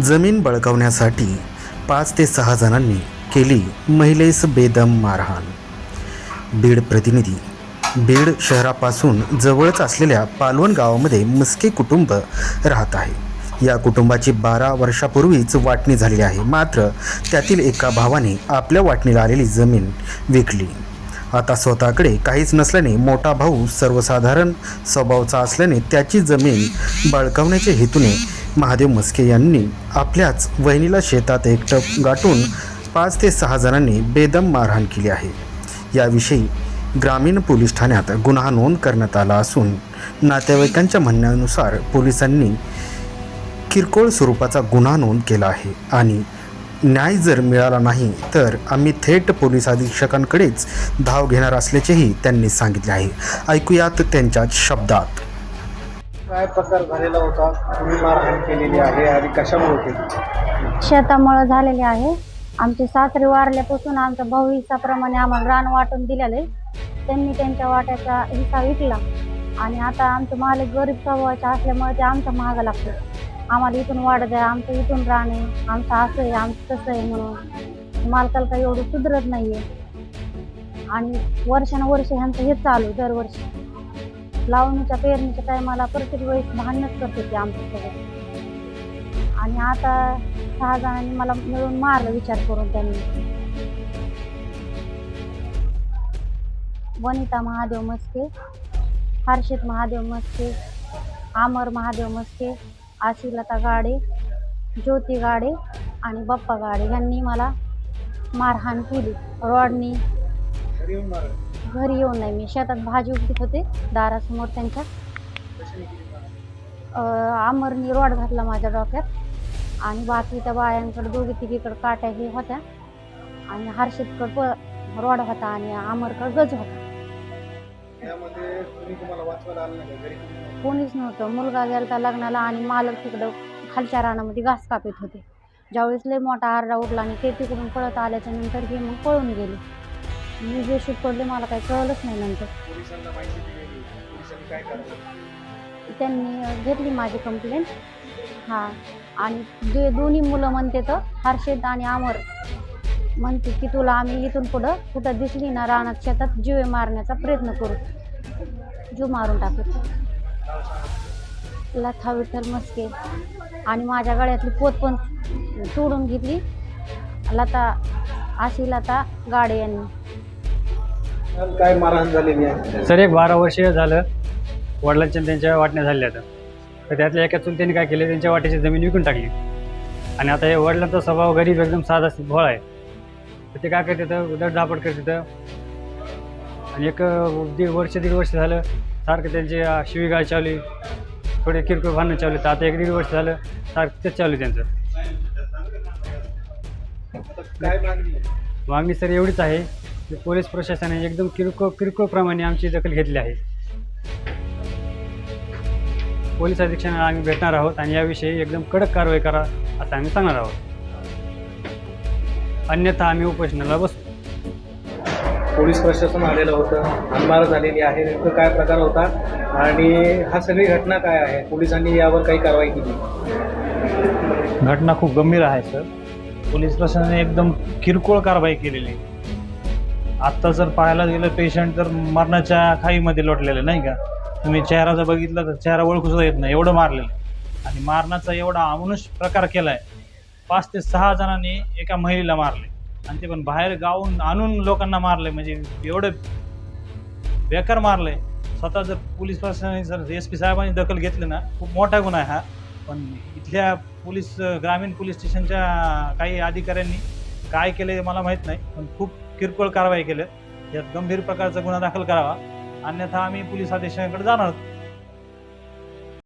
जमीन बळकावण्यासाठी पाच ते सहा जणांनी केली महिलेस बेदम मारहाण. बीड प्रतिनिधी बीड शहरापासून जवळच असलेल्या पालवण गावामध्ये मस्के कुटुंब राहत आहे. या कुटुंबाची बारा वर्षापूर्वीच वाटणी झालेली आहे. मात्र त्यातील एका भावाने आपल्या वाटणीला आलेली जमीन विकली. आता स्वतःकडे काहीच नसल्याने मोठा भाऊ सर्वसाधारण स्वभावचा असल्याने त्याची जमीन बळकावण्याच्या हेतूने महादेव मस्के यांनी आपल्याच वहिनीला शेतात एकटं गाठून पाच ते सहा जणांनी बेदम मारहाण केली आहे. याविषयी ग्रामीण पोलीस ठाण्यात गुन्हा नोंद करण्यात आला असून नातेवाईकांच्या म्हणण्यानुसार पोलिसांनी किरकोळ स्वरूपाचा गुन्हा नोंद केला आहे आणि न्याय जर मिळाला नाही तर आम्ही थेट पोलीस अधीक्षकांकडेच धाव घेणार असल्याचेही त्यांनी सांगितले आहे. ऐकूयात त्यांच्या शब्दात. काय प्रकार झालेला होता? तुम्ही मारहाण केलेली आहे आणि कशामुळे केली? शेतामुळं झालेले आहे. आमचे सासरे वारल्यापासून आमचा भाऊ हिसाप्रमाणे आम्हाला रान वाटून दिलेले त्यांनी त्यांच्या वाट्याचा हिस्सा विकला. आणि आता आमचं मालक गरीब स्वभावाचे असल्यामुळे ते आमच्या महागं लागतं आम्हाला इथून वाढ द्या आमचं इथून रान आहे. आमचं असं आहे आमचं तसं आहे म्हणून. मालकाला काही एवढं सुधरत नाही आहे आणि वर्षानुवर्ष ह्यांचं हेच चालू दरवर्षी. लावणीच्या पेरणीच्या टायमाला प्रत्येक वेळेस भांडणच करते ते आमच्यासोबत. आणि आता सहा जणांनी मला मिळून मारलं विचार करून त्यांनी. वनिता महादेव मस्के हर्षित महादेव मस्के आमर महादेव मस्के आशिलता गाडे ज्योती गाडे आणि बप्पा गाडे यांनी मला मारहाण केली. रॉडनी घरी येऊन नाही मी शेतात भाजी उपटीत होते दारासमोर त्यांच्या. आमरनी रॉड घातला माझ्या डोक्यात आणि बाकी त्या बायांकडे दोघी तिघीकडे काट्या हे होत्या. आणि हर्षितकडं प रॉड होता आणि आमरकडे गज होता? कोणीच नव्हतं. मुलगा गेलता लग्नाला आणि मालक तिकडं खालच्या रानामध्ये घास कापत होते. ज्यावेळेस लय मोठा आरडा उठला आणि ते तिकडून पळत आल्याच्यानंतर हे मग पळून गेले. मी बेशूट पडले मला काही कळलंच नाही नंतर. त्यांनी घेतली माझी कंप्लेंट हां. आणि जे दोन्ही मुलं म्हणते तर हर्षित आणि अमर म्हणते की तुला आम्ही इथून पुढं कुठं दिसली ना रानात शेतात जीवे मारण्याचा प्रयत्न करू. जीव मारून टाकू. लथा विठ्ठल मस्के. आणि माझ्या गळ्यातली पोत पण तोडून घेतली. लता अशी लता गाडे यांनी. काय मारहाण झालेली आहे? सर एक बारा वर्ष झालं वडिलांच्या त्यांच्या वाटण्या झाल्या आता. तर त्यातल्या एका चुलत्यांनी काय केलं त्यांच्या वाट्याची जमीन विकून टाकली. आणि आता हे वडिलांचा स्वभाव गरीब एकदम साधा भोळा आहे. तर ते काय करतात उदर दापट करतात. आणि एक दीड वर्ष दीड वर्ष झालं सारखं त्यांची शिवीगाळ चालू थोडे किरकोळ भांडणं चालू तर आता एक दीड वर्ष झालं सारखं तेच चालू त्यांचं. मागणी सर एवढीच आहे पोलीस प्रशासनाने एकदम किरकोळ किरकोळप्रमाणे आमची दखल घेतली आहे. पोलीस अधीक्षकांना आम्ही भेटणार आहोत आणि याविषयी एकदम कडक कारवाई करा असं आम्ही सांगणार आहोत. अन्यथा आम्ही उपोषणाला बसू. पोलीस प्रशासन आलेलं होतं. हाणमार झालेली आहे. नेमकं काय प्रकार होता आणि हा सगळी घटना काय आहे? पोलिसांनी यावर काही कारवाई केली? घटना खूप गंभीर आहे सर. पोलीस प्रशासनाने एकदम किरकोळ कारवाई केलेली आत्ता जर पाहायला गेलं पेशंट तर मरणाच्या खाईमध्ये लोटलेले नाही का? तुम्ही चेहरा जर बघितला तर चेहरा ओळखू सुद्धा येत नाही एवढं मारलेलं आणि मारण्याचा एवढा अमानुष प्रकार केला आहे पाच ते सहा जणांनी एका महिलेला मारले. आणि ते पण बाहेर गावून आणून लोकांना मारले म्हणजे एवढं बेकार मारले. स्वतः जर पोलीस प्रशासनाने जर एस पी साहेबांनी दखल घेतली ना खूप मोठा गुन्हा आहे हा. पण इथल्या पोलीस ग्रामीण पोलीस स्टेशनच्या काही अधिकाऱ्यांनी काय केले मला माहीत नाही पण खूप किरकोळ कारवाई केलं. यात गंभीर प्रकारचा गुन्हा दाखल करावा. अन्यथा आम्ही पोलीस अधीक्षकांकडे जाणार आहोत.